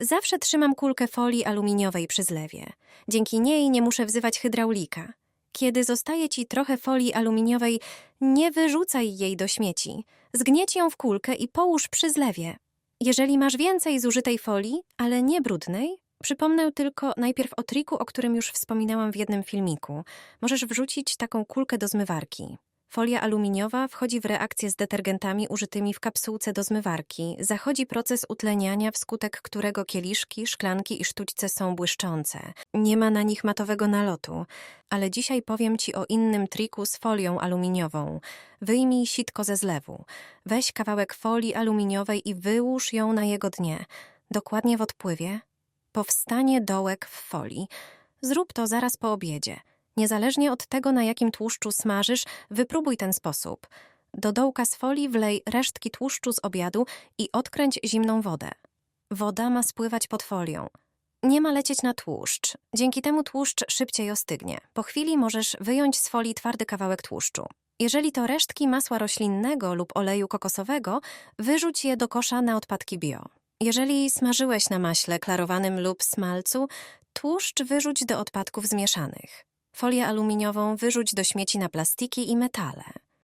Zawsze trzymam kulkę folii aluminiowej przy zlewie. Dzięki niej nie muszę wzywać hydraulika. Kiedy zostaje ci trochę folii aluminiowej, nie wyrzucaj jej do śmieci. Zgnieć ją w kulkę i połóż przy zlewie. Jeżeli masz więcej zużytej folii, ale nie brudnej, przypomnę tylko najpierw o triku, o którym już wspominałam w jednym filmiku. Możesz wrzucić taką kulkę do zmywarki. Folia aluminiowa wchodzi w reakcję z detergentami użytymi w kapsułce do zmywarki. Zachodzi proces utleniania, wskutek którego kieliszki, szklanki i sztućce są błyszczące. Nie ma na nich matowego nalotu. Ale dzisiaj powiem Ci o innym triku z folią aluminiową. Wyjmij sitko ze zlewu. Weź kawałek folii aluminiowej i wyłóż ją na jego dnie. Dokładnie w odpływie. Powstanie dołek w folii. Zrób to zaraz po obiedzie. Niezależnie od tego, na jakim tłuszczu smażysz, wypróbuj ten sposób. Do dołka z folii wlej resztki tłuszczu z obiadu i odkręć zimną wodę. Woda ma spływać pod folią. Nie ma lecieć na tłuszcz. Dzięki temu tłuszcz szybciej ostygnie. Po chwili możesz wyjąć z folii twardy kawałek tłuszczu. Jeżeli to resztki masła roślinnego lub oleju kokosowego, wyrzuć je do kosza na odpadki bio. Jeżeli smażyłeś na maśle klarowanym lub smalcu, tłuszcz wyrzuć do odpadków zmieszanych. Folię aluminiową wyrzuć do śmieci na plastiki i metale.